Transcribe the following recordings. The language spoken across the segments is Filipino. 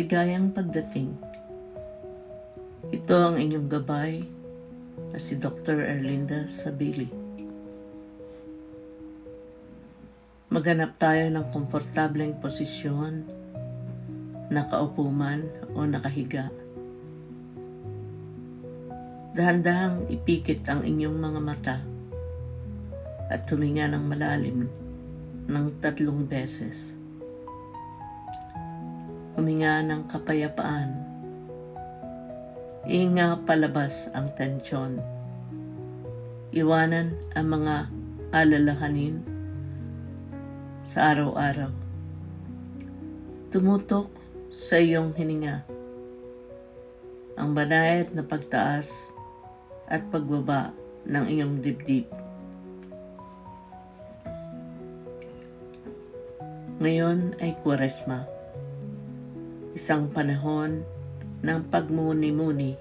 Maligayang pagdating. Ito ang inyong gabay na si Dr. Erlinda Sabili. Maganap tayo ng komportableng posisyon, nakaupo man o nakahiga. Dahan-dahang ipikit ang inyong mga mata at tuminga ng malalim ng tatlong beses. Huminga ng kapayapaan. Inga palabas ang tensyon. Iwanan ang mga alalahanin sa araw-araw. Tumutok sa iyong hininga. Ang banayad na pagtaas at pagbaba ng iyong dibdib. Ngayon ay Kwaresma, isang panahon ng pagmuni-muni,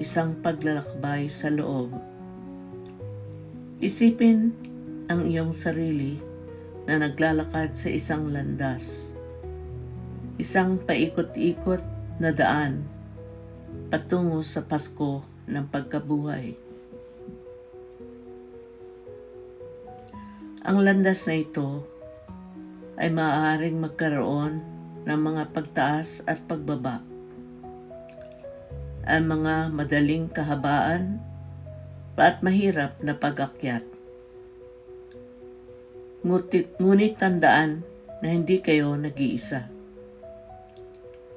isang paglalakbay sa loob. Isipin ang iyong sarili na naglalakad sa isang landas, isang paikot-ikot na daan patungo sa Pasko ng pagkabuhay. Ang landas na ito ay maaaring magkaroon ng mga pagtaas at pagbaba. Ang mga madaling kahabaan at mahirap na pag-akyat. Ngunit, ngunit tandaan na hindi kayo nag-iisa.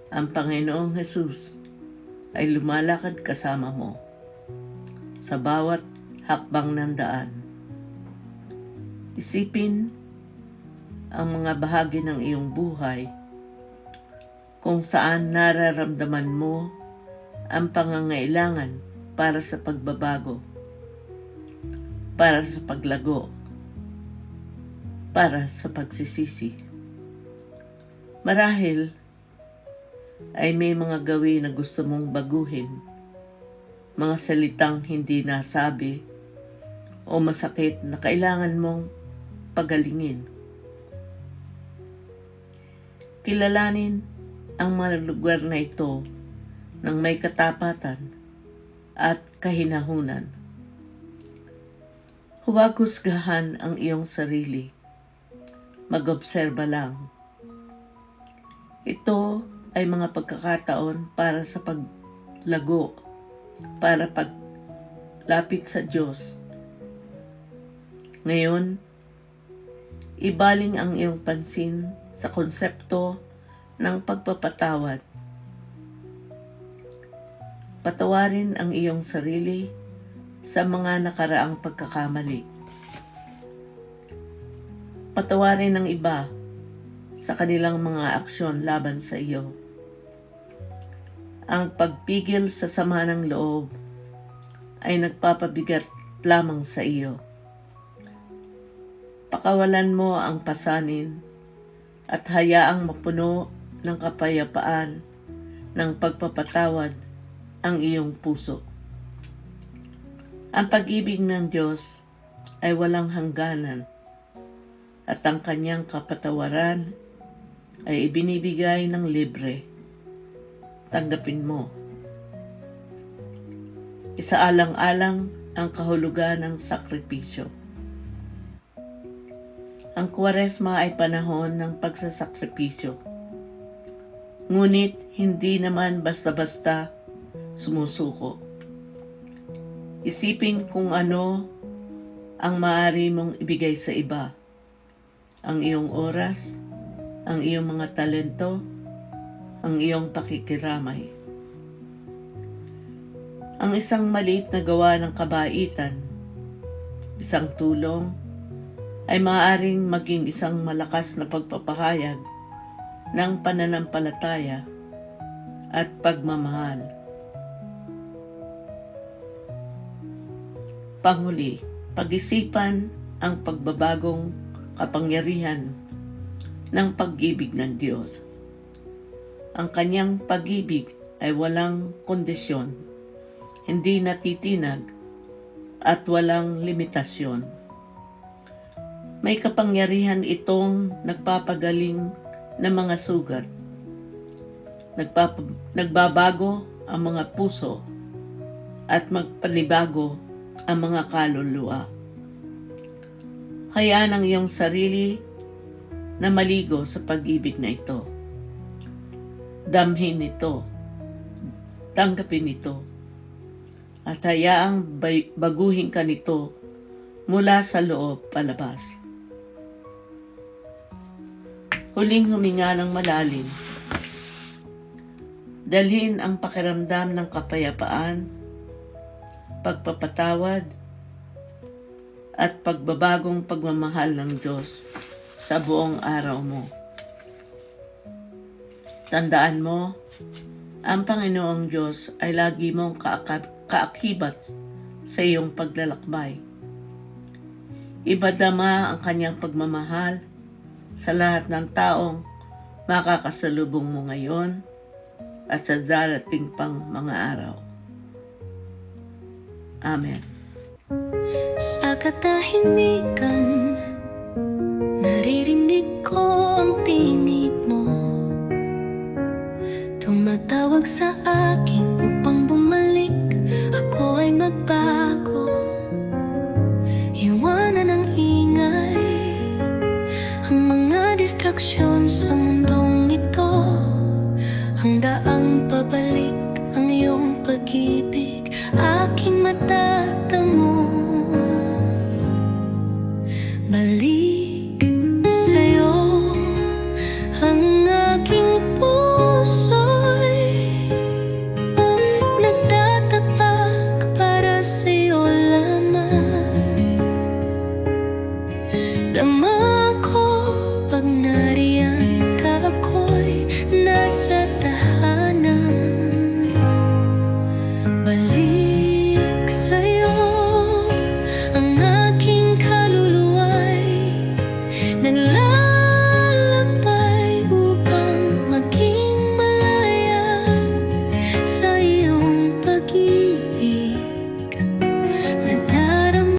Ang Panginoong Jesus ay lumalakad kasama mo sa bawat hakbang ng daan. Isipin ang mga bahagi ng iyong buhay kung saan nararamdaman mo ang pangangailangan para sa pagbabago, para sa paglago, para sa pagsisisi. Marahil ay may mga gawin na gusto mong baguhin, mga salitang hindi nasabi o masakit na kailangan mong pagalingin. Kilalanin ang mga lugar na ito ng may katapatan at kahinahunan. Huwag husgahan ang iyong sarili. Mag-obserba lang. Ito ay mga pagkakataon para sa paglago, para paglapit sa Diyos. Ngayon, ibaling ang iyong pansin sa konsepto ng pagpapatawad. Patawarin ang iyong sarili sa mga nakaraang pagkakamali. Patawarin ang iba sa kanilang mga aksyon laban sa iyo. Ang pagpigil sa sama ng loob ay nagpapabigat lamang sa iyo. Pakawalan mo ang pasanin at hayaang mapuno ng kapayapaan ng pagpapatawad ang iyong puso. Ang pag-ibig ng Diyos ay walang hangganan at ang kanyang kapatawaran ay ibinibigay ng libre. Tanggapin mo. Isaalang-alang ang kahulugan ng sakripisyo. Ang kwaresma ay panahon ng pagsasakripisyo. Ngunit hindi naman basta-basta sumusuko. Isipin kung ano ang maaari mong ibigay sa iba. Ang iyong oras, ang iyong mga talento, ang iyong pakikiramay. Ang isang maliit na gawa ng kabaitan, isang tulong, ay maaaring maging isang malakas na pagpapahayag ng pananampalataya at pagmamahal. Panghuli, pag-isipan ang pagbabagong kapangyarihan ng pag-ibig ng Diyos. Ang kanyang pag-ibig ay walang kondisyon, hindi natitinag, at walang limitasyon. May kapangyarihan itong nagpapagaling ng mga sugat, Nagpapa- nagbabago ang mga puso at magpanibago ang mga kaluluwa. Hayaan ang iyong sarili na maligo sa pag-ibig na ito. Damhin ito. Tanggapin ito. At hayaang baguhin ka nito mula sa loob palabas. Huling huminga ng malalim. Dalhin ang pakiramdam ng kapayapaan, pagpapatawad, at pagbabagong pagmamahal ng Diyos sa buong araw mo. Tandaan mo, ang Panginoong Diyos ay lagi mong kaaka- kaakibat sa iyong paglalakbay. Ibadama ang kanyang pagmamahal sa lahat ng taong makakasalubong mo ngayon at sa darating pang mga araw. Amen. Sa katahimikan Naririnig ko ang tinig mga distraksyon sa mundong ito. Ang daang pabalik ang iyong pag-ibig Aking matatamo. Balik sa'yo ang aking puso'y Nagtatapak para sa'yo lamang. Dama